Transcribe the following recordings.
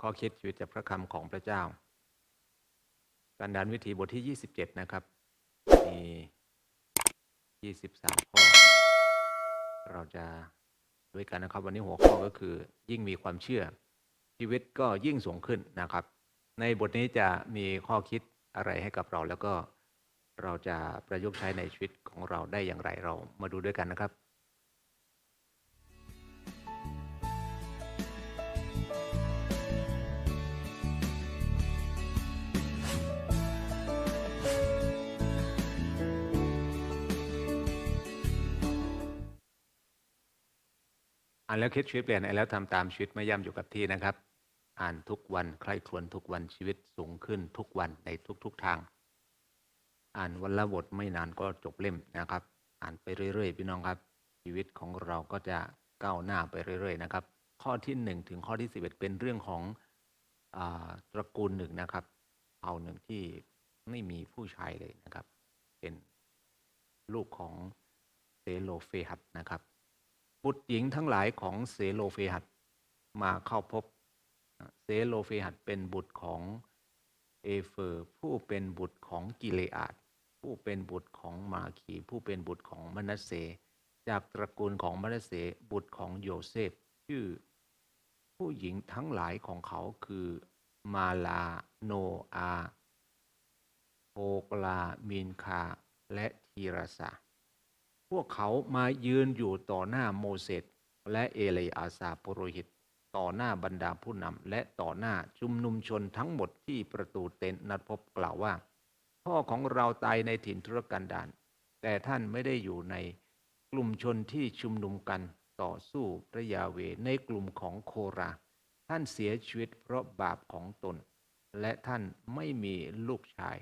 ข้อคิดชีวิตจากพระคำของพระเจ้าการดานวิธีบทที่ 27 นะครับ มี 23 ข้อ เราจะด้วยกันนะครับ วันนี้หัวข้อก็คือยิ่งมีความเชื่อ ชีวิตก็ยิ่งสูงขึ้นนะครับ ในบทนี้จะมีข้อคิดอะไรให้กับเรา แล้วก็เราจะประยุกต์ใช้ในชีวิตของเราได้อย่างไรเรามาดูด้วยกันนะครับ อ่านแล้วคิดชีวิตเปลี่ยนอ่านแล้วทำตามชีวิตไม่ย่ำอยู่กับที่นะครับ อ่านทุกวันใคร่ครวญทุกวันชีวิตสูงขึ้นทุกวันในทุก ๆทาง อ่านวันละบทไม่นานก็จบเล่มนะครับ อ่านไปเรื่อยๆ พี่น้องครับ ชีวิตของเราก็จะก้าวหน้าไปเรื่อยๆนะครับ ข้อที่หนึ่งถึงข้อที่สิบเอ็ดเป็นเรื่องของอตระกูลหนึ่งนะครับเผ่าหนึ่งที่ไม่มีผู้ชายเลยนะครับ เป็นลูกของเซโลเฟหัดนะครับ บุตรหญิงทั้งหลายของเซโลเฟหัดมาเข้าพบเซโลเฟหัดเป็นบุตรของเอเฟอร์ผู้เป็นบุตรของกิเลอาดผู้เป็นบุตรของมาคี ผู้เป็นบุตรของมนัสเส จากตระกูลของมนัสเสบุตรของโยเซฟชื่อ ผู้หญิงทั้งหลายของเขาคือมาลาโนอาโอกลามีนคา และทีราสา พวกเขามายืนอยู่ต่อหน้าโมเสสและเอเลอาซาปุโรหิต ต่อหน้าบรรดาผู้นำและต่อหน้าชุมนุมชนทั้งหมดที่ประตูเต็นท์นัดพบกล่าวว่า พ่อของเราตายในถิ่นทุรกันดารแต่ท่านไม่ได้อยู่ในกลุ่มชนที่ชุมนุมกันต่อสู้พระยาเวในกลุ่มของโครา ท่านเสียชีวิตเพราะบาปของตน และท่านไม่มีลูกชาย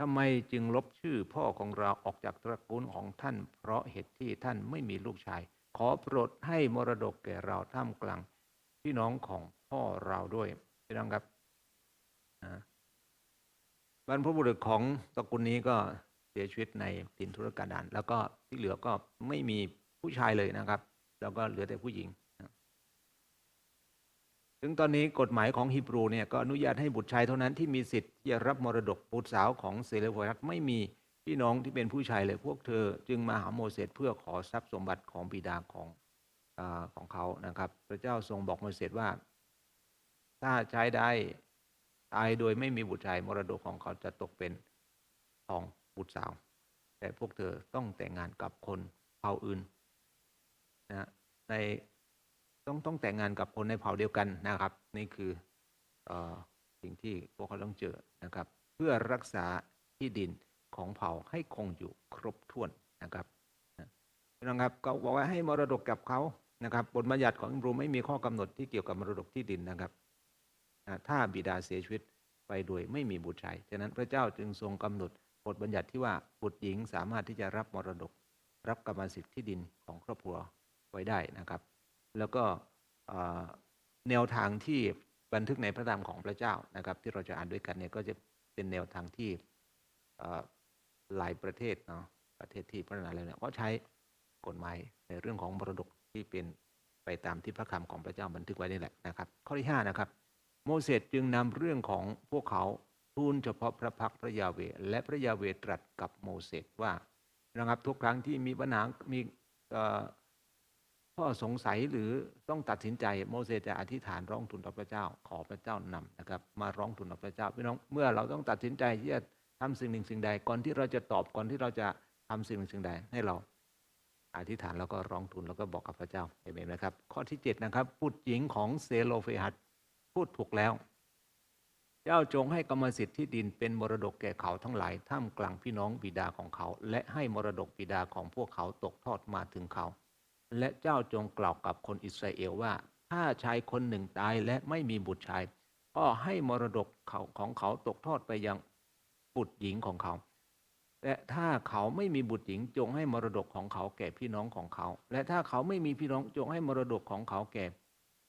ทำไมจึงลบชื่อพ่อของเราออกจากตระกูลของท่าน เพราะเหตุที่ท่านไม่มีลูกชาย ขอโปรดให้มรดกแก่เราท่ามกลางพี่น้องของพ่อเราด้วยพี่น้องครับบรรพบุรุษของตระกูลนี้ก็เสียชีวิตในถิ่นทุรกันดารแล้วก็ที่เหลือก็ไม่มีผู้ชายเลยนะครับ แล้วก็เหลือแต่ผู้หญิง ถึงตอนนี้กฎหมายของฮีบรูเนี่ยก็อนุญาตให้บุตรชายเท่านั้นที่มีสิทธิ์จะรับมรดกบุตรสาวของเซเลโฟยัตไม่มีพี่น้องที่เป็นผู้ชายเลยพวกเธอ จึงมาหาโมเสสเพื่อขอทรัพย์สมบัติของบิดาของอของเขานะครับ พระเจ้าทรงบอกโมเสสว่า ถ้าใช้ได้ตายโดยไม่มีบุตรชายมรดกของเขาจะตกเป็นของบุตรสาว แต่พวกเธอต้องแต่งงานกับคนเผ่าอื่นนะใน ต้องต้องแต่งงานกับคนในเผ่าเดียวกันนะครับ นี่คืออสิ่งที่พวกเขาต้องเจอนะครับ เพื่อรักษาที่ดินของเผ่าให้คงอยู่ครบถ้วนนะครับนะครับก็บอกว่าให้มรดกกับเขานะครับบทบัญญัติของอิบรูไม่มีข้อกำหนดที่เกี่ยวกับมรดกที่ดินนะครับนะถ้าบิดาเสียชีวิตไปโดยไม่มีบุตรชายฉะนั้นพระเจ้าจึงทรงกำหนดบทบัญญัติที่ว่าบุตรหญิงสามารถที่จะรับมรดก รับกรรมสิทธิ์ที่ดินของครอบครัวไว้ได้นะครับ แล้วก็แนวทางที่บันทึกในพระธรรมของพระเจ้านะครับ ที่เราจะอ่านด้วยกันเนี่ยก็จะเป็นแนวทางที่หลายประเทศเนาะประเทศที่พัฒนาแล้วเนี่ยก็ใช้กฎหมายในเรื่องของมรดกที่เป็นไปตามที่พระคำของพระเจ้าบันทึกไว้นี่แหละนะครับ ข้อที่ห้านะครับ โมเสสจึงนำเรื่องของพวกเขาทูลเฉพาะพระพักตร์พระยาเวและพระยาเวตรัสกับโมเสสว่านะครับทุกครั้งที่มีปัญหามีเอ่อ ข้อสงสัยหรือต้องตัดสินใจโมเสสจะอธิษฐานร้องทูลต่อพระเจ้า ขอพระเจ้านำนะครับ มาร้องทูลต่อพระเจ้าพี่น้องเมื่อเราต้องตัดสินใจที่จะทำสิ่งหนึ่งสิ่งใด ก่อนที่เราจะตอบก่อนที่เราจะทำสิ่งหนึ่งสิ่งใดให้เราอธิษฐานแล้วก็ร้องทูลแล้วก็บอกกับพระเจ้าเอเมนนะครับ ข้อที่เจ็ดนะครับบุตรหญิงของเซโลเฟหัดพูดถูกแล้ว เจ้าจงให้กรรมสิทธิ์ที่ดินเป็นมรดกแก่เขาทั้งหลายท่ามกลางพี่น้องบิดาของเขา และให้มรดกบิดาของพวกเขาตกทอดมาถึงเขา และเจ้าจงกล่าวกับคนอิสราเอลว่า ถ้าชายคนหนึ่งตายและไม่มีบุตรชาย ก็ให้มรดกเขาของเขาตกทอดไปยังบุตรหญิงของเขา และถ้าเขาไม่มีบุตรหญิงจงให้มรดกของเขาแก่พี่น้องของเขา และถ้าเขาไม่มีพี่น้องจงให้มรดกของเขาแก่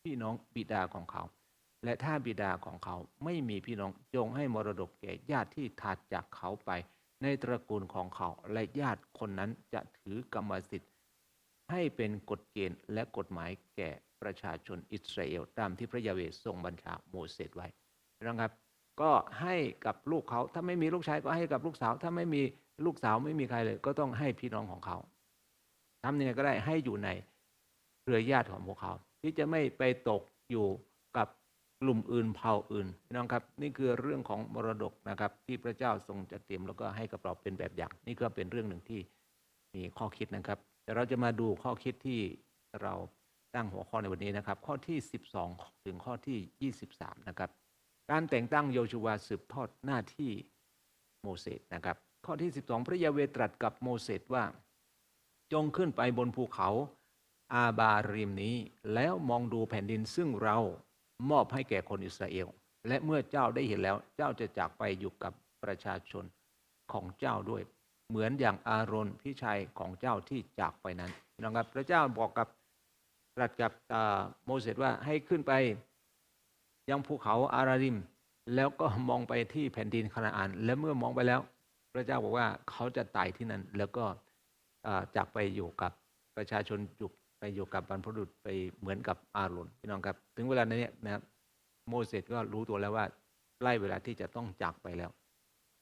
พี่น้องบิดาของเขา และถ้าบิดาของเขาไม่มีพี่น้องจงให้มรดกแก่ญาติที่ถัดจากเขาไป ในตระกูลของเขาและญาติคนนั้นจะถือกรรมสิทธิ์ ให้เป็นกฎเกณฑ์และกฎหมายแก่ประชาชนอิสราเอลตามที่พระยาเวทรงบัญชาโมเสสไว้นะครับ ก็ให้กับลูกเขาถ้าไม่มีลูกชายก็ให้กับลูกสาว ถ้าไม่มีลูกสาวไม่มีใครเลย ก็ต้องให้พี่น้องของเขาทำยังไงก็ได้ให้อยู่ในเครือญาติของพวกเขา ที่จะไม่ไปตกอยู่กับกลุ่มอื่นเผ่าอื่นพี่น้องครับ นี่คือเรื่องของมรดกนะครับ ที่พระเจ้าทรงจัดเตรียมแล้วก็ให้กับเราเป็นแบบอย่าง นี่ก็เป็นเรื่องหนึ่งที่มีข้อคิดนะครับ แต่เราจะมาดูข้อคิดที่เราตั้งหัวข้อในวันนี้นะครับ ข้อที่ 12 ถึงข้อที่ 23 นะครับ การแต่งตั้งโยชูวาสืบทอดหน้าที่โมเสสนะครับ ข้อที่ 12 พระยาเวตรัสกับโมเสสว่า จงขึ้นไปบนภูเขาอาบาริมนี้ แล้วมองดูแผ่นดินซึ่งเรามอบให้แก่คนอิสราเอล และเมื่อเจ้าได้เห็นแล้ว เจ้าจะจากไปอยู่กับประชาชนของเจ้าด้วย เหมือนอย่างอารอนพี่ชายของเจ้าที่จากไปนั้นนะครับพระเจ้าบอกกับตรัสกับโมเสสว่าให้ขึ้นไปยังภูเขาอาราริม แล้วก็มองไปที่แผ่นดินคานาอันและเมื่อมองไปแล้ว พระเจ้าบอกว่าเขาจะตายที่นั่น แล้วก็จากไปอยู่กับประชาชนอยู่ไปอยู่กับบรรพบุรุษไปเหมือนกับอาโรนพี่น้องครับถึงเวลานี้นะครับโมเสสก็รู้ตัวแล้วว่าใกล้เวลาที่จะต้องจากไปแล้ว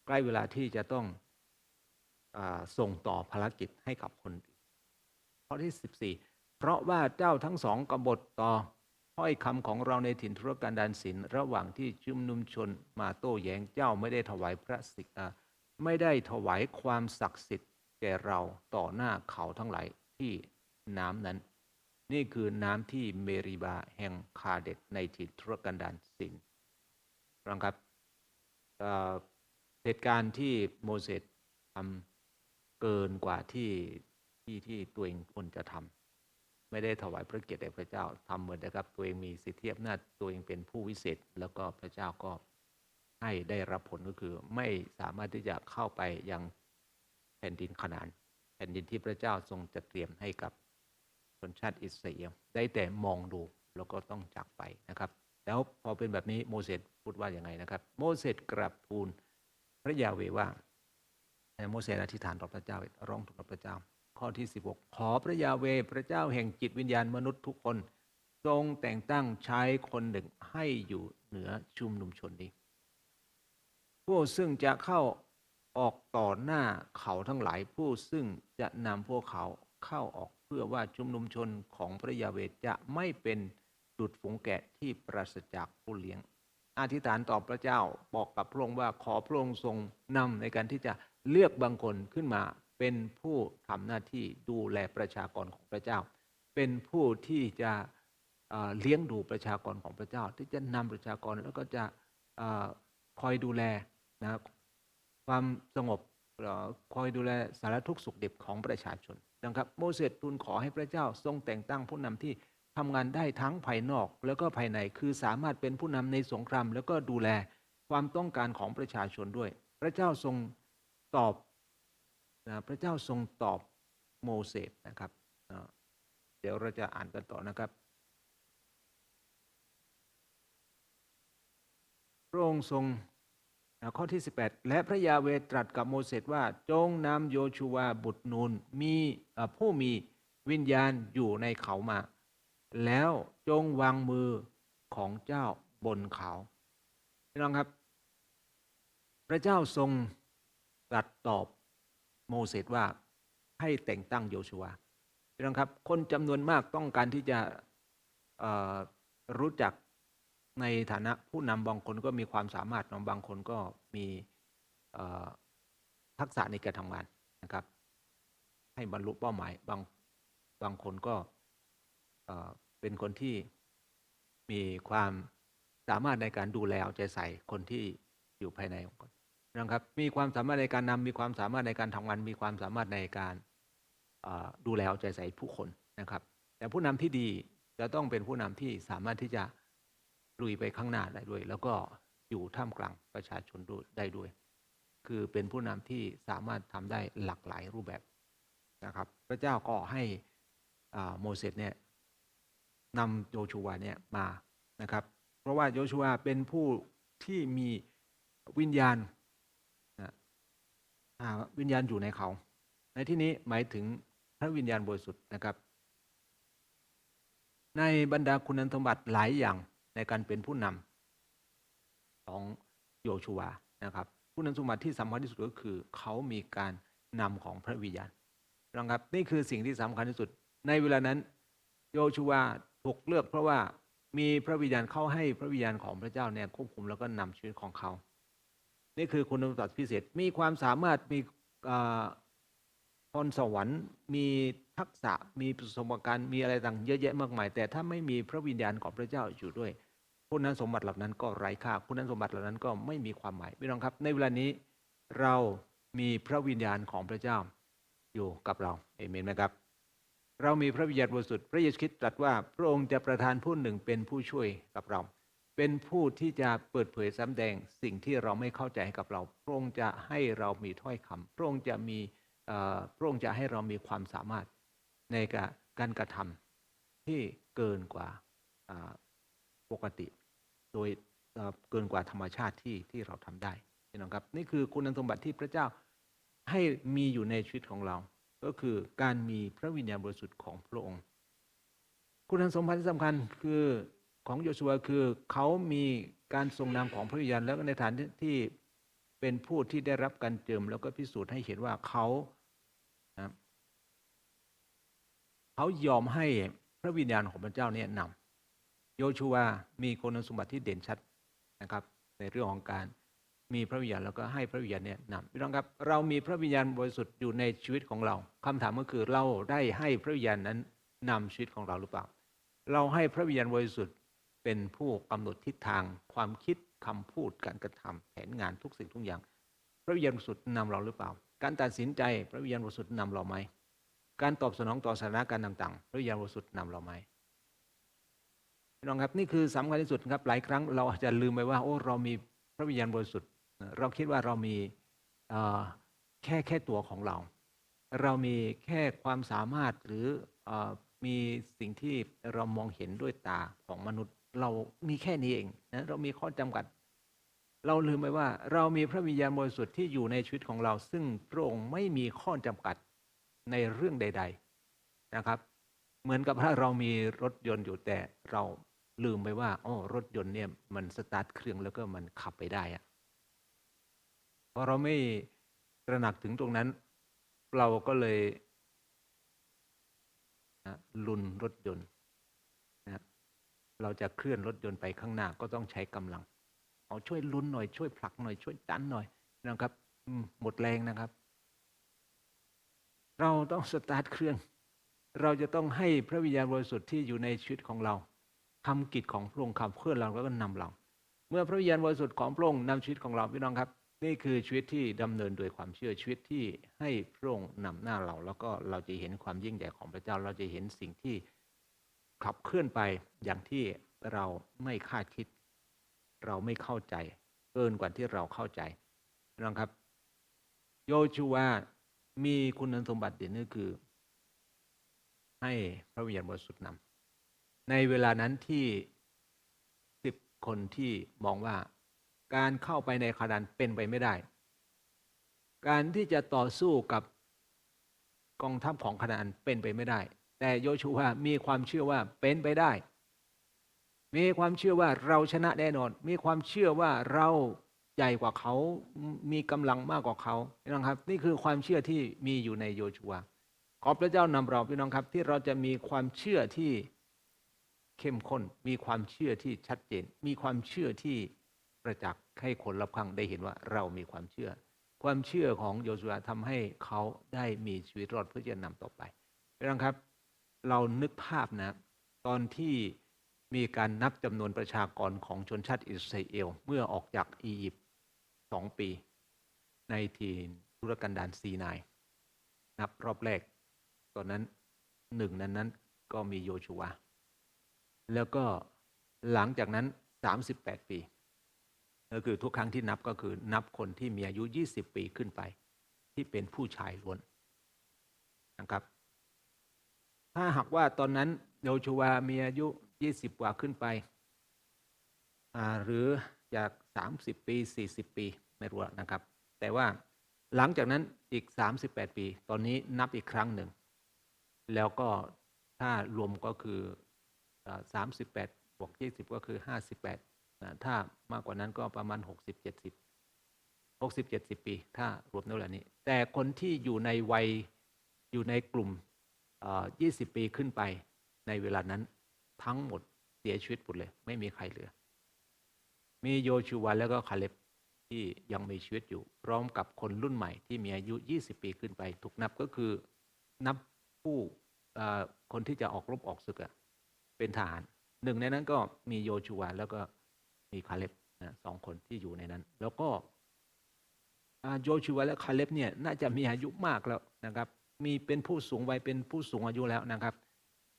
ใกล้เวลาที่จะต้อง ส่งต่อภารกิจให้กับคนอื่นข้อที่ 14 เพราะว่าเจ้าทั้งสองกบฏต่อถ้อยคำของเราในถิ่นธุรกันดารศิลระหว่างที่ชุมนุมชนมาโต้แย้งเจ้าไม่ได้ถวายพระสิกขาไม่ได้ถวายความศักดิ์สิทธิ์แก่เราต่อหน้าเขาทั้งหลายที่น้ำนั้น นี่คือน้ำที่เมริบาแห่งคาเดตในถิ่นธุรกันดารศิลนะครับเหตุการณ์ที่โมเสสทำ เกินกว่าที่ที่ที่ตัวเองควรจะทำไม่ได้ถวายพระเกียรติแด่พระเจ้าทำเหมือนนะครับ ตัวเองมีสิทธิอำนาจตัวเองเป็นผู้วิเศษ แล้วก็พระเจ้าก็ให้ได้รับผลก็คือ ไม่สามารถที่จะเข้าไปยังแผ่นดินขนานแผ่นดินที่พระเจ้าทรงจัดเตรียมให้กับชนชาติอิสราเอลได้แต่มองดูแล้วก็ต้องจากไปนะครับ แล้วพอเป็นแบบนี้โมเสสพูดว่าอย่างไงนะครับ โมเสสกราบทูลพระยาเวว่า โมเสสอธิษฐานต่อพระเจ้าร้องทูลต่อพระเจ้า ข้อที่ 16 ขอพระยาเวพระเจ้าแห่งจิตวิญญาณมนุษย์ทุกคน ทรงแต่งตั้งใช้คนหนึ่งให้อยู่เหนือชุมนุมชนนี้ ผู้ซึ่งจะเข้าออกต่อหน้าเขาทั้งหลายผู้ซึ่งจะนำพวกเขาเข้าออกเพื่อว่าชุมนุมชนของพระยาเวจะไม่เป็นดุดฝูงแกะที่ปราศจากผู้เลี้ยง อธิษฐานต่อพระเจ้าบอกกับพระองค์ว่าขอพระองค์ทรงนำในการที่จะ เลือกบางคนขึ้นมาเป็นผู้ทำหน้าที่ดูแลประชากรของพระเจ้า เป็นผู้ที่จะเลี้ยงดูประชากรของพระเจ้า ที่จะนำประชากรแล้วก็จะอคอยดูแลนะความสงบอคอยดูแลสารทุกข์สุขดิบของประชาชนนะครับโมเสสทูลขอให้พระเจ้าทรงแต่งตั้งผู้นำที่ทำงานได้ทั้งภายนอกแล้วก็ภายในคือสามารถเป็นผู้นำในสงคราม แล้วก็ดูแลความต้องการของประชาชนด้วย พระเจ้าทรง ตอบนะพระเจ้าทรงตอบโมเสสนะครับ เดี๋ยวเราจะอ่านกันต่อนะครับ พระองค์ทรงข้อที่ 18 และพระยาเวตรัสกับโมเสสว่าจงนำโยชูวาบุตรนูนมีผู้มีวิญญาณอยู่ในเขามา แล้วจงวางมือของเจ้าบนเขาพี่น้องครับ พระเจ้าทรง ตรัสตอบโมเสสว่าให้แต่งตั้งโยชูวพี่น้องครับ คนจำนวนมากต้องการที่จะรู้จักในฐานะผู้นำบางคนก็มีความสามารถบางคนก็มีทักษะในการทำงานนะครับ ให้บรรลุเป้าหมายบางบางคนก็เอ่อเป็นคนที่มีความสามารถในการดูแลเอาใจใส่คนที่อยู่ภายในองค์กร นะครับมีความสามารถในการนำมีความสามารถในการทำงาน มีความสามารถในการดูแลเอาใจใส่ผู้คนนะครับ แต่ผู้นำที่ดีจะต้องเป็นผู้นำที่สามารถที่จะลุยไปข้างหน้าได้ด้วย แล้วก็อยู่ท่ามกลางประชาชนได้ด้วย คือเป็นผู้นำที่สามารถทำได้หลากหลายรูปแบบนะครับ พระเจ้าก็ให้โมเสสเนี่ยนำโยชูวาเนี่ยมานะครับ เพราะว่าโยชูวาเป็นผู้ที่มีวิญญาณ วิญญาณอยู่ในเขา ในที่นี้หมายถึงพระวิญญาณบริสุทธิ์นะครับ ในบรรดาคุณสมบัติหลายอย่างในการเป็นผู้นำของโยชูวานะครับคุณสมบัติที่สำคัญที่สุดก็คือ เขามีการนำของพระวิญญาณนะครับนี่คือสิ่งที่สำคัญที่สุด ในเวลานั้น โยชูวาถูกเลือกเพราะว่ามีพระวิญญาณเข้าให้พระวิญญาณของพระเจ้าเนี่ยควบคุมแล้วก็นำชีวิตของเขา นี่คือคุณสมบัติพิเศษ มีความสามารถมีพรสวรรค์ มีทักษะมีประสบการณ์มีอะไรต่างเยอะแยะมากมาย แต่ถ้าไม่มีพระวิญญาณของพระเจ้าอยู่ด้วยคุณสมบัติเหล่านั้นก็ไร้ค่าคุณสมบัติเหล่านั้นก็ไม่มีความหมายพี่น้องครับ ในเวลานี้เรามีพระวิญญาณของพระเจ้าอยู่กับเราเอเมนไหมครับ เรามีพระวิญญาณบริสุทธิ์พระเยซูคริสต์ตรัสว่าพระองค์จะประทานผู้หนึ่งเป็นผู้ช่วยกับเรา เป็นผู้ที่จะเปิดเผยสำแดงสิ่งที่เราไม่เข้าใจให้กับเรา พระองค์จะให้เรามีถ้อยคำพระองค์จะมีเอ่อพระองค์จะให้เรามีความสามารถในการการกระทำที่เกินกว่าปกติ โดยเกินกว่าธรรมชาติที่ที่เราทำได้พี่น้องครับนี่คือคุณสมบัติที่พระเจ้าให้มีอยู่ในชีวิตของเรา ก็คือการมีพระวิญญาณบริสุทธิ์ของพระองค์ คุณสมบัติที่สำคัญคือ ของโยชัวคือเขามีการทรงนามของพระวิญญาณแล้วก็ในฐานที่เป็นผู้ที่ได้รับการเจิมแล้วก็พิสูจน์ให้เห็นว่าเขาเขายอมให้พระวิญญาณของพระเจ้าเนี่ยนำโยชัวมีคุณสมบัติที่เด่นชัดนะครับ ในเรื่องของการมีพระวิญญาณแล้วก็ให้พระวิญญาณเนี่ยนำพี่น้องครับ เรามีพระวิญญาณบริสุทธิ์อยู่ในชีวิตของเราคำถามก็คือเราได้ให้พระวิญญาณนั้นนำชีวิตของเราหรือเปล่า เราให้พระวิญญาณบริสุทธิ์ เป็นผู้กำหนดทิศทางความคิดคำพูดการกระทำแผนงานทุกสิ่งทุกอย่าง พระวิญญาณบริสุทธิ์นำเราหรือเปล่า การตัดสินใจพระวิญญาณบริสุทธิ์นำเราไหมการตอบสนองต่อสถานการณ์ต่างๆ พระวิญญาณบริสุทธิ์นำเราไหมพี่น้องครับนี่คือสำคัญที่สุดครับหลายครั้งเราอาจจะลืมไปว่าโอ้เรามีพระวิญญาณบริสุทธิ์ เราคิดว่าเรามีแค่แค่ตัวของเรา เรามีแค่ความสามารถหรืออมีสิ่งที่เรามองเห็นด้วยตาของมนุษย์ เรามีแค่นี้เองนะเรามีข้อจำกัด เราลืมไปว่า เรามีพระวิญญาณบริสุทธิ์ที่อยู่ในชีวิตของเรา ซึ่งพระองค์ไม่มีข้อจำกัดในเรื่องใด ๆนะครับ เหมือนกับถ้าเรามีรถยนต์อยู่แต่เราลืมไปว่าอ๋อรถยนต์เนี่ยมันสตาร์ทเครื่องแล้วก็มันขับไปได้อะพอเราไม่ตระหนักถึงตรงนั้น เราก็เลยลุนรถยนต์ เราจะเคลื่อนรถยนต์ไปข้างหน้าก็ต้องใช้กำลังเอาช่วยลุนหน่อยช่วยผลักหน่อยช่วยดันหน่อยนะครับหมดแรงนะครับ เราต้องสตาร์ทเครื่อง เราจะต้องให้พระวิญญาณบริสุทธิ์ที่อยู่ในชีวิตของเราทำกิจของพระองค์ขับเคลื่อนเราแล้วก็นำเรา เมื่อพระวิญญาณบริสุทธิ์ของพระองค์นำชีวิตของเราพี่น้องครับ นี่คือชีวิตที่ดำเนินโดยความเชื่อชีวิตที่ให้พระองค์นำหน้าเรา แล้วก็เราจะเห็นความยิ่งใหญ่ของพระเจ้า เราจะเห็นสิ่งที่ ขับเคลื่อนไปอย่างที่เราไม่คาดคิด เราไม่เข้าใจ เกินกว่าที่เราเข้าใจน้องครับ โยชูวามีคุณสมบัติเด่นก็คือ ให้พระวิญญาณบริสุทธิ์นำในเวลานั้นที่สิบคนที่มองว่าการเข้าไปในคาดานเป็นไปไม่ได้ การที่จะต่อสู้กับกองทัพของคาดานเป็นไปไม่ได้ แต่โยชูวามีความเชื่อว่าเป็นไปได้ มีความเชื่อว่าเราชนะแน่นอน มีความเชื่อว่าเราใหญ่กว่าเขา มีกำลังมากกว่าเขาพี่น้องครับ นี่คือความเชื่อที่มีอยู่ในโยชูวาขอพระเจ้านำเราพี่น้องครับ ที่เราจะมีความเชื่อที่เข้มข้น มีความเชื่อที่ชัดเจน มีความเชื่อที่ประจักษ์ให้คนรับข้างได้เห็นว่าเรามีความเชื่อ ความเชื่อของโยชูวาทำให้เขาได้มีชีวิตรอดเพื่อจะนำต่อไปพี่น้องครับ เรานึกภาพนะ ตอนที่มีการนับจำนวนประชากรของชนชาติอิสราเอล เมื่อออกจากอียิปต์สองปี ในทีธุรกันดารซีนาย นับรอบแรก ตอนนั้นหนึ่งนั้นนั้นก็มีโยชูวาแล้วก็หลังจากนั้น 38 ปี ก็คือทุกครั้งที่นับก็คือนับคนที่มีอายุ 20 ปีขึ้นไป ที่เป็นผู้ชายล้วนนะครับ ถ้าหากว่าตอนนั้นโยชูวามีอายุ20กว่าขึ้นไป หรือจาก30ปี40ปีไม่รู้นะครับ แต่ว่าหลังจากนั้นอีก38ปี ตอนนี้นับอีกครั้งหนึ่ง แล้วก็ถ้ารวมก็คือสามสิบแปดบวกยี่สิบก็คือห้าสิบแปดถ้ามากกว่านั้นก็ประมาณหกสิบเจ็ดสิบหกสิบเจ็ดสิบปี ถ้ารวมในเวลานี้ แต่คนที่อยู่ในวัยอยู่ในกลุ่ม ยี่สิบปีขึ้นไปในเวลานั้นทั้งหมดเสียชีวิตหมดเลย ไม่มีใครเหลือ มีโยชูวาแล้วก็คาเลบที่ยังมีชีวิตอยู่ พร้อมกับคนรุ่นใหม่ที่มีอายุ 20 ปีขึ้นไป ถูกนับก็คือนับผู้คนที่จะออกรบออกศึกเป็นทหารหนึ่งในนั้นก็มีโยชูวาแล้วก็มีคาเลบนะสองคนที่อยู่ในนั้น แล้วก็โยชูวาและคาเลบเนี่ยน่าจะมีอายุมากแล้วนะครับ มีเป็นผู้สูงวัยเป็นผู้สูงอายุแล้วนะครับ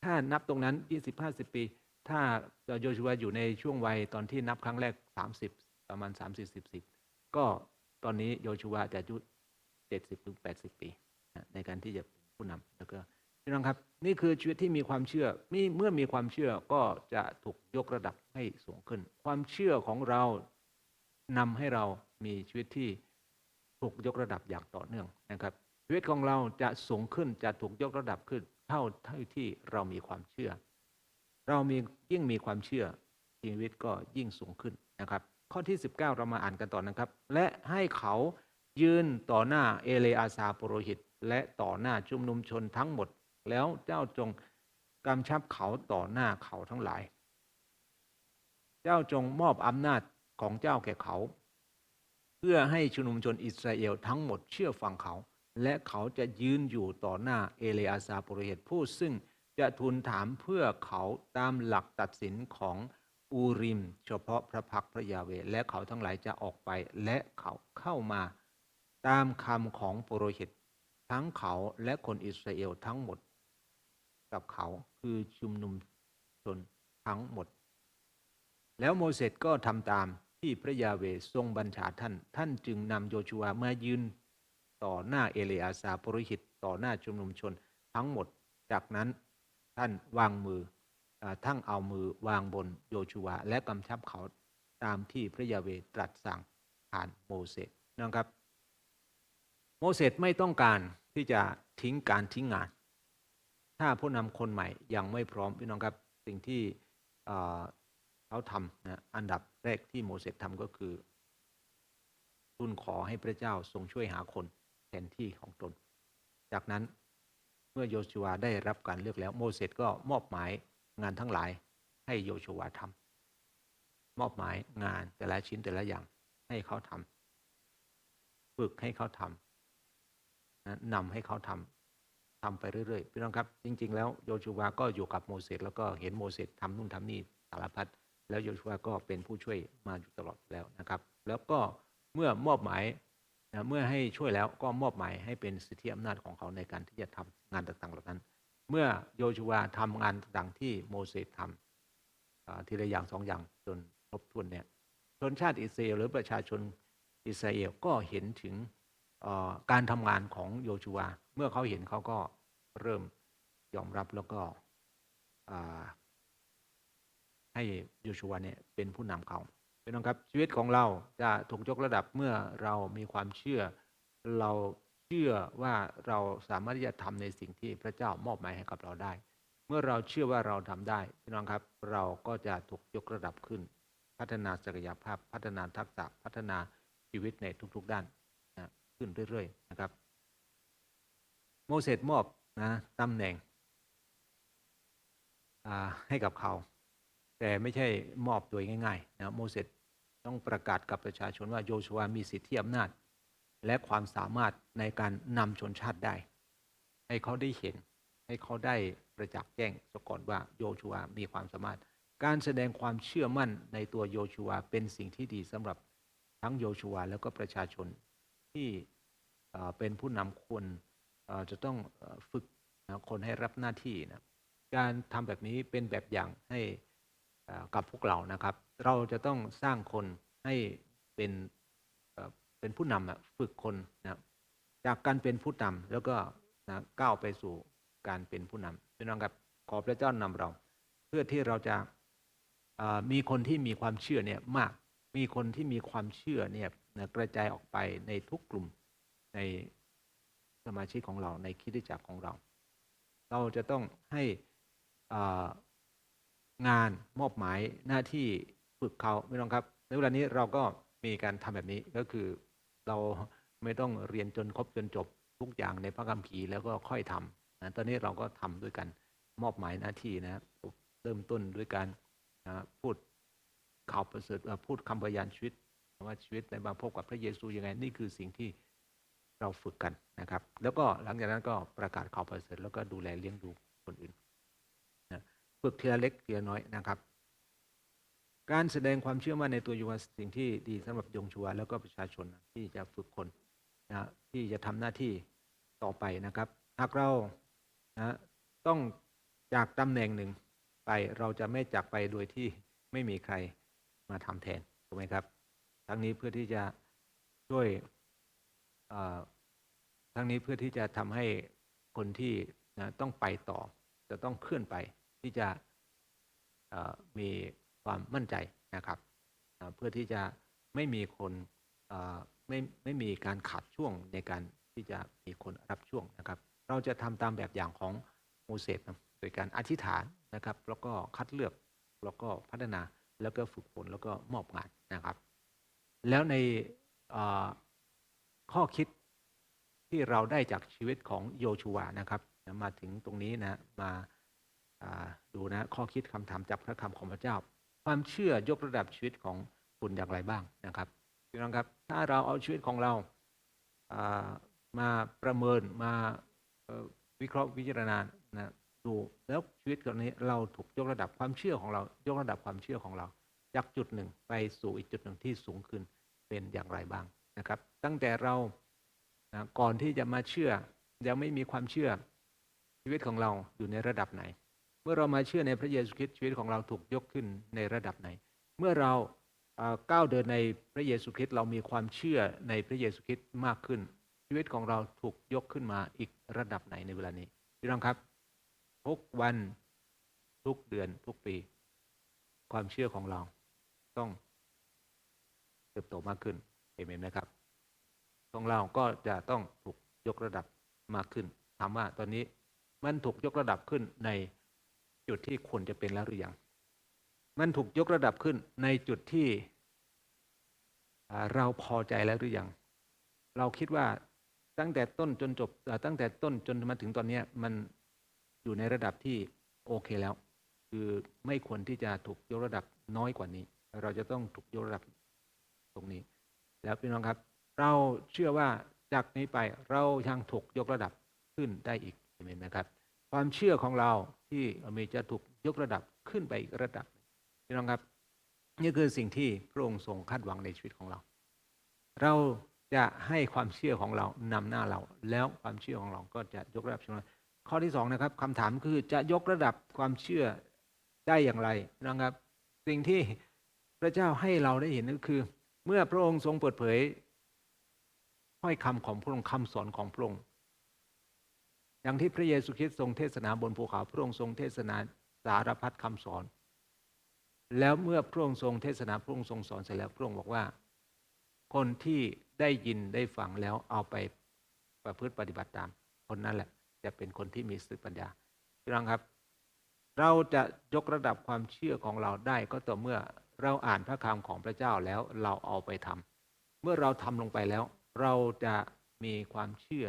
ถ้านับตรงนั้น 20-50 ปี ถ้าโยชูวาอยู่ในช่วงวัยตอนที่นับครั้งแรก 30 ประมาณ 30 10ก็ตอนนี้โยชูวาจะอายุ70ถึง80 ปี ในการที่จะเป็นผู้นำแล้วก็พี่น้องครับ นี่คือชีวิตที่มีความเชื่อมีเมื่อมีความเชื่อก็จะถูกยกระดับให้สูงขึ้น ความเชื่อของเรานำให้เรามีชีวิตที่ถูกยกระดับอย่างต่อเนื่องนะครับ ชีวิตของเราจะสูงขึ้นจะถูกยกระดับขึ้น เท่าเท่าที่เรามีความเชื่อ เรามียิ่งมีความเชื่อชีวิตก็ยิ่งสูงขึ้นนะครับ ข้อที่ 19 เรามาอ่านกันต่อนะครับ และให้เขายืนต่อหน้าเอเลอาซาปุโรหิต และต่อหน้าชุมนุมชนทั้งหมด แล้วเจ้าจงกำชับเขาต่อหน้าเขาทั้งหลาย เจ้าจงมอบอำนาจของเจ้าแก่เขา เพื่อให้ชุมนุมชนอิสราเอลทั้งหมดเชื่อฟังเขา และเขาจะยืนอยู่ต่อหน้าเอเลอาซาปุโรหิตผู้ซึ่งจะทูลถามเพื่อเขาตามหลักตัดสินของอูริม เฉพาะพระพักพระยาเว และเขาทั้งหลายจะออกไป และเขาเข้ามาตามคำของปุโรหิต ทั้งเขาและคนอิสราเอลทั้งหมด กับเขาคือชุมนุมชนทั้งหมด แล้วโมเสสก็ทำตามที่พระยาเวทรงบัญชาท่าน ท่านจึงนำโยชูวามายืน ต่อหน้าเอเลอาซาปริหิต ต่อหน้าชุมนุมชนทั้งหมด จากนั้นท่านวางมือทั้งเอามือวางบนโยชูวา และกำชับเขาตามที่พระยาเวตรัสสั่งผ่านโมเสสนะครับ โมเสสไม่ต้องการที่จะทิ้งการทิ้งงาน ถ้าผู้นำคนใหม่ยังไม่พร้อมพี่น้องครับสิ่งที่เขาทำนะอันดับแรกที่โมเสสทำก็คือทูลขอให้พระเจ้าทรงช่วยหาคน ทนที่ของตน จากนั้นเมื่อโยชูวาได้รับการเลือกแล้วโมเสสก็มอบหมายงานทั้งหลายให้โยชูวาทำมอบหมายงานแต่ละชิ้นแต่ละอย่างให้เขาทำฝึกให้เขาทำนำให้เขาทำทำไปเรื่อยๆพี่น้องครับ จริง ๆ แล้วโยชูวาก็อยู่กับโมเสสแล้วก็เห็นโมเสสทำนู่นทำนี่สารพัดแล้วโยชูวาก็เป็นผู้ช่วยมาอยู่ตลอดแล้วนะครับ แล้วก็เมื่อมอบหมาย นะเมื่อให้ช่วยแล้วก็มอบหมายให้เป็นสิทธิอำนาจของเขาในการที่จะทำงานต่างๆเหล่านั้น เมื่อโยชูวาทำงานต่างๆที่โมเสสทำทีละอย่างสองอย่างจนครบถ้วนเนี่ยชนชาติอิสราเอลหรือประชาชนอิสราเอลก็เห็นถึงการทำงานของโยชูวา เมื่อเขาเห็นเขาก็เริ่มยอมรับแล้วก็ให้โยชูวาเนี่ยเป็นผู้นำเขา เป็นน้องครับชีวิตของเราจะถูกยกระดับเมื่อเรามีความเชื่อ เราเชื่อว่าเราสามารถที่จะทำในสิ่งที่พระเจ้ามอบหมายให้กับเราได้ เมื่อเราเชื่อว่าเราทำได้พี่น้องครับ เราก็จะถูกยกระดับขึ้น พัฒนาศักยภาพ พัฒนาทักษะพัฒนาชีวิตในทุก ๆ ด้านขึ้นเรื่อยๆนะครับ โมเสสมอบนะตำแหน่งให้กับเขา แต่ไม่ใช่มอบโดยง่ายๆนะโมเสส ต้องประกาศกับประชาชนว่าโยชัวมีสิทธิอำนาจ และความสามารถในการนำชนชาติได้ ให้เขาได้เห็น ให้เขาได้ประจักษ์แจ้งสก่อนว่าโยชัวมีความสามารถ การแสดงความเชื่อมั่นในตัวโยชัวเป็นสิ่งที่ดีสำหรับทั้งโยชัวแล้วก็ประชาชนที่เป็นผู้นำควรจะต้องฝึกคนให้รับหน้าที่นะการทำแบบนี้เป็นแบบอย่างให้กับพวกเรานะครับ เราจะต้องสร้างคนให้เป็นเป็นผู้นำฝึกคนนะจากการเป็นผู้นำแล้วก็นะก้าวไปสู่การเป็นผู้นำพี่น้องครับขอพระเจ้านำเรา เพื่อที่เราจะมีคนที่มีความเชื่อเนี่ยมากมีคนที่มีความเชื่อเนี่ยกระจายออกไปในทุกกลุ่มในสมาชิกของเราในคิดจักรของเรา เราจะต้องให้งานมอบหมายหน้าที่ ฝึกเขาไม่ต้องครับ ในเวลานี้เราก็มีการทำแบบนี้ก็คือเราไม่ต้องเรียนจนครบจนจบทุกอย่างในพระคัมภีร์แล้วก็ค่อยทำนะตอนนี้เราก็ทำด้วยกันมอบหมายหน้าที่นะครับเริ่มต้นด้วยการนะพูดข่าวประเสริฐพูดคำพยานชีวิตว่าชีวิตในมาพบกับพระเยซูยังไงนี่คือสิ่งที่เราฝึกกันนะครับ แล้วก็หลังจากนั้นก็ประกาศข่าวประเสริฐแล้วก็ดูแลเลี้ยงดูคนอื่นนะฝึกเทีละเล็กเทีละน้อยนะครับ การแสดงความเชื่อมั่นในตัวโยวาสิ่งที่ดีสำหรับยงชัวแล้วก็ประชาชนที่จะฝึกคนนะที่จะทำหน้าที่ต่อไปนะครับ หากเรานะต้องจากตำแหน่งหนึ่งไปเราจะไม่จากไปโดยที่ไม่มีใครมาทำแทนถูกไหมครับ ทั้งนี้เพื่อที่จะช่วยทั้งนี้เพื่อที่จะทำให้คนที่นะต้องไปต่อ จะต้องเคลื่อนไปที่จะมี ความมั่นใจนะครับ เพื่อที่จะไม่มีคนไม่ไม่มีการขาดช่วงในการที่จะมีคนรับช่วงนะครับ เราจะทำตามแบบอย่างของโมเสสนะโดยการอธิษฐานนะครับ แล้วก็คัดเลือกแล้วก็พัฒนาแล้วก็ฝึกฝนแล้วก็มอบงานนะครับ แล้วในข้อคิดที่เราได้จากชีวิตของโยชูวานะครับมาถึงตรงนี้นะมาาดูนะข้อคิดคำถามจากพระคำของพระเจ้า ความเชื่อยกระดับชีวิตของคุณอย่างไรบ้างนะครับพี่น้องครับ ถ้าเราเอาชีวิตของเรามาประเมินมาวิเคราะห์วิจารณานะดูแล้วชีวิตของนี้เราถูกยกระดับความเชื่อของเรา ยกระดับความเชื่อของเรา จากจุดหนึ่งไปสู่อีกจุดหนึ่งที่สูงขึ้นเป็นอย่างไรบ้างนะครับ ตั้งแต่เรานะก่อนที่จะมาเชื่อยังไม่มีความเชื่อชีวิตของเราอยู่ในระดับไหน เมื่อเรามาเชื่อในพระเยซูคริสต์ชีวิตของเราถูกยกขึ้นในระดับไหน เมื่อเราก้าวเดินในพระเยซูคริสต์เรามีความเชื่อในพระเยซูคริสต์มากขึ้น ชีวิตของเราถูกยกขึ้นมาอีกระดับไหนในเวลานี้พี่น้องครับ ทุกวันทุกเดือนทุกปี ความเชื่อของเราต้องเติบโตมากขึ้นเอเมนไหมครับของเราก็จะต้องถูกยกระดับมากขึ้นถามว่าตอนนี้มันถูกยกระดับขึ้นใน จุดที่ควรจะเป็นแล้วหรือยัง มันถูกยกระดับขึ้นในจุดที่เราพอใจแล้วหรือยัง เราคิดว่าตั้งแต่ต้นจนจบตั้งแต่ต้นจนมาถึงตอนนี้มันอยู่ในระดับที่โอเคแล้ว คือไม่ควรที่จะถูกยกระดับน้อยกว่านี้ เราจะต้องถูกยกระดับตรงนี้ แล้วพี่น้องครับ เราเชื่อว่าจากนี้ไปเรายังถูกยกระดับขึ้นได้อีกเห็นไหมครับ ความเชื่อของเราที่มีจะถูกยกระดับขึ้นไปอีกระดับนี่น้องครับ นี่คือสิ่งที่พระองค์ทรงคาดหวังในชีวิตของเรา เราจะให้ความเชื่อของเรานำหน้าเรา แล้วความเชื่อของเราก็จะยกระดับชีวิตของเราข้อที่สองนะครับคำถามคือจะยกระดับความเชื่อได้อย่างไรนะครับ สิ่งที่พระเจ้าให้เราได้เห็นก็คือ เมื่อพระองค์ทรงเปิดเผยถ้อยคำของพระองค์คำสอนของพระองค์ อย่างที่พระเยซูคริสต์ทรงเทศนาบนภูเขาพระองค์ทรงเทศนาสารพัดคำสอน แล้วเมื่อพระองค์ทรงเทศนาพระองค์ทรงสอนเสร็จแล้วพระองค์บอกว่า คนที่ได้ยินได้ฟังแล้วเอาไปประพฤติปฏิบัติตาม คนนั้นแหละ จะเป็นคนที่มีสติปัญญาพี่น้องครับ เราจะยกระดับความเชื่อของเราได้ก็ต่อเมื่อเราอ่านพระคำของพระเจ้าแล้วเราเอาไปทำเมื่อเราทำลงไปแล้ว เราจะมีความเชื่อ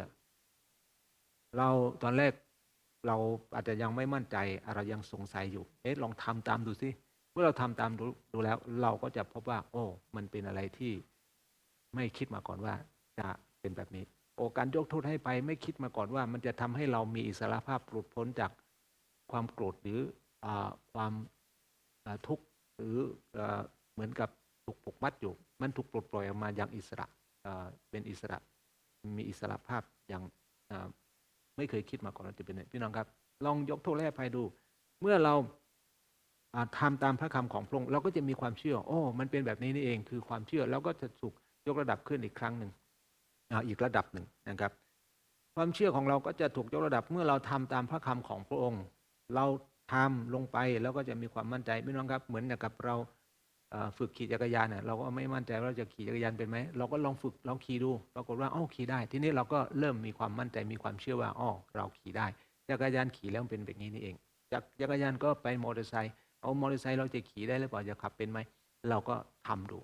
เราตอนแรกเราอาจจะยังไม่มั่นใจเรายังสงสัยอยู่ เอ๊ะลองทำตามดูสิเมื่อเราทำตามดูดูแล้ว เราก็จะพบว่า โอ้ มันเป็นอะไรที่ไม่คิดมาก่อนว่า จะเป็นแบบนี้ โอการยกโทษให้ไปไม่คิดมาก่อนว่า มันจะทำให้เรามีอิสระภาพหลุดพ้นจากความโกรธหรืออความทุกข์หรืออเหมือนกับถูกปกมัดอยู่ มันถูกปลดปล่อยออกมาอย่างอิสระเป็นอิสระมีอิสระภาพอย่าง ไม่เคยคิดมาก่อนว่าจะเป็นยังไงพี่น้องครับ ลองยกโทษและอภัยดู เมื่อเราอ่าทำตามพระคำของพระองค์เราก็จะมีความเชื่อ โอ้ มันเป็นแบบนี้นี่เอง คือความเชื่อแล้วก็จะถูกยกระดับขึ้นอีกครั้งหนึ่งอีกระดับหนึ่งนะครับ ความเชื่อของเราก็จะถูกยกระดับเมื่อเราทำตามพระคำของพระองค์ เราทำลงไปแล้วก็จะมีความมั่นใจพี่น้องครับ เหมือนกับเรา ฝึกขี่จักรยานเนี่ยเราก็ไม่มั่นใจว่าเราจะขี่จักรยานเป็นไหมเราก็ลองฝึกลองขี่ดูปรากฏว่าอ้อขี่ได้ ทีนี้เราก็เริ่มมีความมั่นใจมีความเชื่อว่าอ้อเราขี่ได้ จักรยานขี่แล้วเป็นแบบนี้นี่เองจากจักรยานก็ไปมอเตอร์ไซค์เอามอเตอร์ไซค์เราจะขี่ได้หรือเปล่าจะขับเป็นไหมเราก็ทำดู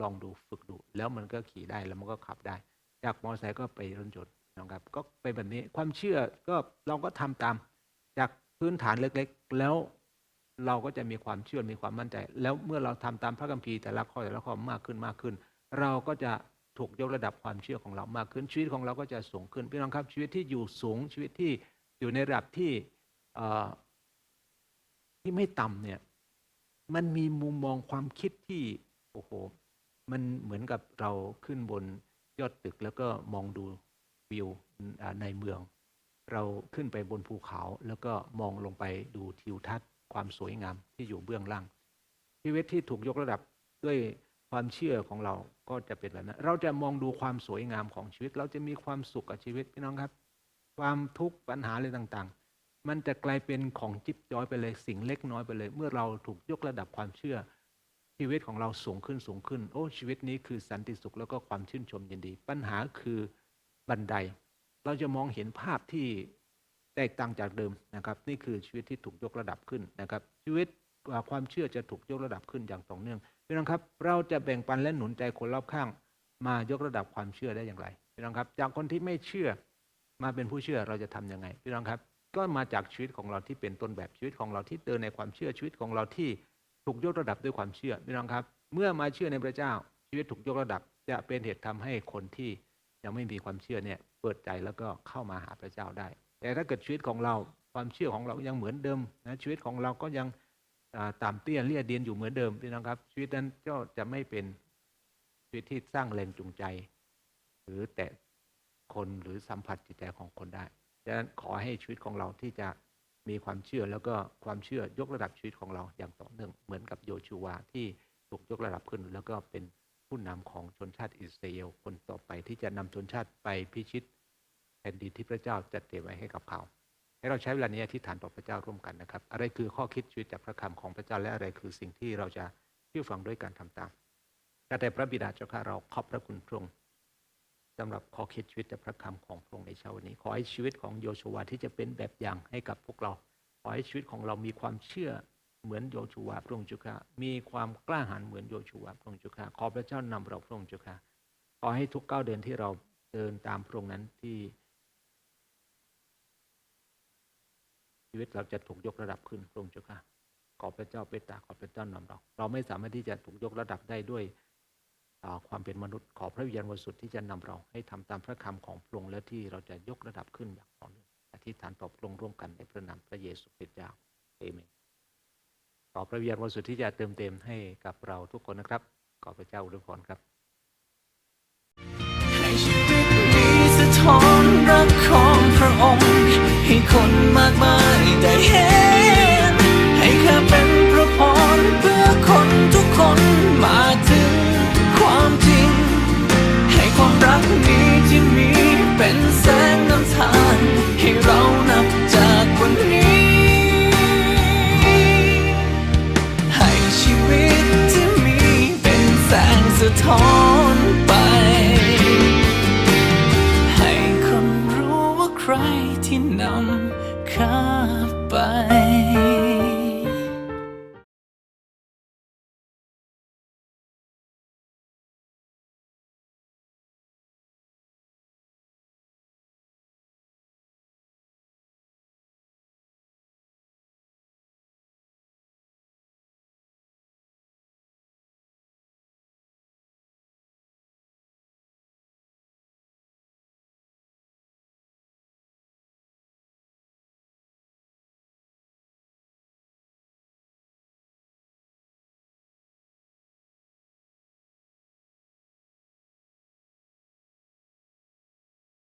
ลองดูฝึกดู แล้วมันก็ขี่ได้แล้วมันก็ขับได้ จากมอเตอร์ไซค์ก็ไปรถยนต์นะครับ ก็เป็นแบบนี้ความเชื่อก็เราก็ทำตาม จากพื้นฐานเล็กๆ แล้ว เราก็จะมีความเชื่อมีความมั่นใจ แล้วเมื่อเราทำตามพระคัมภีร์แต่ละข้อแต่ละข้อมากขึ้นมากขึ้น เราก็จะถูกยกระดับความเชื่อของเรามากขึ้นชีวิตของเราก็จะสูงขึ้นพี่น้องครับชีวิตที่อยู่สูงชีวิตที่อยู่ในระดับที่ที่ไม่ต่ำเนี่ยมันมีมุมมองความคิดที่โอ้โหมันเหมือนกับเราขึ้นบนยอดตึกแล้วก็มองดูวิวในเมือง เราขึ้นไปบนภูเขาแล้วก็มองลงไปดูทิวทัศน์ ความสวยงามที่อยู่เบื้องล่าง ชีวิตที่ถูกยกระดับด้วยความเชื่อของเราก็จะเป็นแบบนั้น เราจะมองดูความสวยงามของชีวิต เราจะมีความสุขกับชีวิตพี่น้องครับ ความทุกข์ปัญหาอะไรต่างๆ มันจะกลายเป็นของจิ๊บจ้อยไปเลยสิ่งเล็กน้อยไปเลย เมื่อเราถูกยกระดับความเชื่อ ชีวิตของเราสูงขึ้นสูงขึ้น โอ้ชีวิตนี้คือสันติสุขแล้วก็ความชื่นชมยินดี ปัญหาคือบันได เราจะมองเห็นภาพที่ แตกต่างจากเดิมนะครับ นี่คือชีวิตที่ถูกยกระดับขึ้นนะครับ ชีวิตความเชื่อจะถูกยกระดับขึ้นอย่างต่อเนื่องพี่น้องครับ เราจะแบ่งปันและหนุนใจคนรอบข้าง มายกระดับความเชื่อได้อย่างไรพี่น้องครับ จากคนที่ไม่เชื่อมาเป็นผู้เชื่อเราจะทำยังไงพี่น้องครับ ก็มาจากชีวิตของเราที่เป็นต้นแบบชีวิตของเราที่เดินในความเชื่อชีวิตของเราที่ถูกยกระดับด้วยความเชื่อพี่น้องครับ เมื่อมาเชื่อในพระเจ้า ชีวิตถูกยกระดับจะเป็นเหตุทำให้คนที่ยังไม่มีความเชื่อเนี่ยเปิดใจแล้วก็เข้ามาหาพระเจ้าได้ แต่ถ้าเกิดชีวิตของเราความเชื่อของเรายังเหมือนเดิมนะชีวิตของเราก็ยังอ่าต่ำเตี้ยเลี่ยเดียนอยู่เหมือนเดิมพี่น้องครับ ชีวิตนั้นก็จะไม่เป็นชีวิตที่สร้างแรงจูงใจ หรือแตะคนหรือสัมผัสจิตใจของคนได้ดังนั้นขอให้ชีวิตของเราที่จะมีความเชื่อแล้วก็ความเชื่อยกระดับชีวิตของเราอย่างต่อเนื่องเหมือนกับโยชูวาที่ถูกยกระดับขึ้น แล้วก็เป็นผู้นำของชนชาติอิสราเอลคนต่อไปที่จะนำชนชาติไปพิชิต ผ่นดินที่พระเจ้าจัดเตรียมไว้ให้กับเขา ให้เราใช้เวลานี้อธิษฐานต่อพระเจ้าร่วมกันนะครับ อะไรคือข้อคิดชีวิตจากพระคำของพระเจ้าและอะไรคือสิ่งที่เราจะเชื่อฟังด้วยการทำตามข้าแต่พระบิดาเจ้าข้าเราขอบพระคุณพระองค์สำหรับข้อคิดชีวิตจากพระคำของพระองค์ในเช้าวันนี้ ขอให้ชีวิตของโยชูวาที่จะเป็นแบบอย่างให้กับพวกเรา ขอให้ชีวิตของเรามีความเชื่อเหมือนโยชูวาพระองค์เจ้าข้ามีความกล้าหาญเหมือนโยชูวาพระองค์เจ้าข้าขอพระเจ้านำเราพระองค์เจ้าข้าขอให้ทุกก้าวเดินที่เราเดินตามพระองค์นั้นที่ ชีวิตเราจะถูกยกระดับขึ้นพระองค์เจ้าค่ะขอพระเจ้าเมตตาขอพระเจ้านำเรา เราไม่สามารถที่จะถูกยกระดับได้ด้วยอ่าความเป็นมนุษย์ขอพระวิญญาณบริสุทธิ์ที่จะนำเราให้ทำตามพระคำของพระองค์และที่เราจะยกระดับขึ้นอย่างต่อเนื่องอธิษฐานต่อพระองค์ร่วมกันในพระนามพระเยซูคริสต์เจ้าเอเมนขอพระวิญญาณบริสุทธิ์ที่จะเติมเต็มให้กับเราทุกคนนะครับ ขอพระเจ้าอวยพรครับให้ชีวิตนี้สะท้อนรักของ ระองค์ ให้คนมากมายได้เห็น ให้ข้าเป็นพระพรเพื่อคนทุกคนมาถึงความจริง ให้ความรักนี้ที่มีเป็นแสงนำทางให้เรานำ